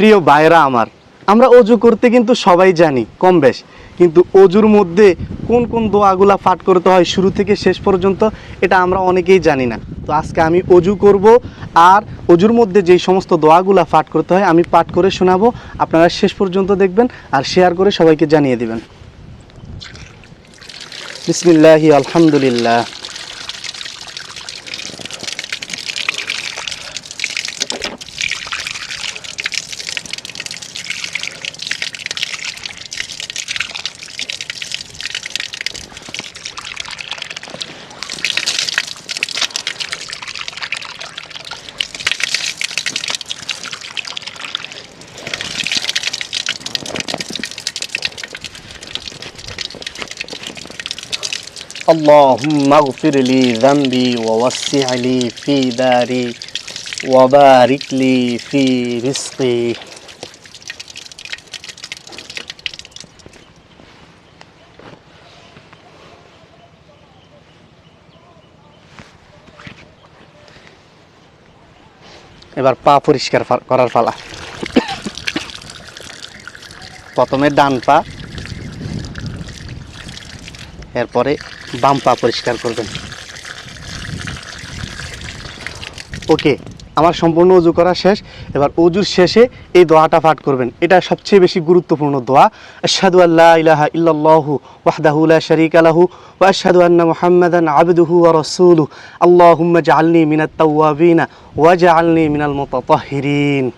প্রিয় ভাইরা আমার, আমরা অজু করতে কিন্তু সবাই জানি, কম বেশ। কিন্তু অজুর মধ্যে কোন কোন দোয়াগুলা পাঠ করতে হয় শুরু থেকে শেষ পর্যন্ত, এটা আমরা অনেকেই জানি না। তো আজকে আমি অজু করব আর অজুর মধ্যে যেই সমস্ত দোয়াগুলা পাঠ করতে হয়, আমি পাঠ করে শোনাবো। আপনারা শেষ পর্যন্ত দেখবেন আর শেয়ার করে সবাইকে জানিয়ে দিবেন। বিসমিল্লাহি, আলহামদুলিল্লাহ। اللهم اغفر لي ذنبي ووسع لي في داري وبارك لي في رزقي এবার পা পরিষ্কার ফা- করার পালা প্রথমে ডান পা এরপরে বাম পা পরিষ্কার করবেন। ওকে, আমার সম্পূর্ণ অজু করা শেষ। এবার অজুর শেষে এই দোয়াটা পাঠ করবেন। এটা সবচেয়ে বেশি গুরুত্বপূর্ণ দোয়া। আশহাদু আল্লাহ ইলাহা ইল্লাল্লাহু ওয়াহদাহু লা শারীকা লাহু ওয়া আশহাদু আন্না মুহাম্মাদান আবদুহু ওয়া রাসূলুহু। আল্লাহুম্মা জাআলনি মিনাত তাওয়াবিনা ওয়া জাআলনি মিনাল মুতাতাহহিরিন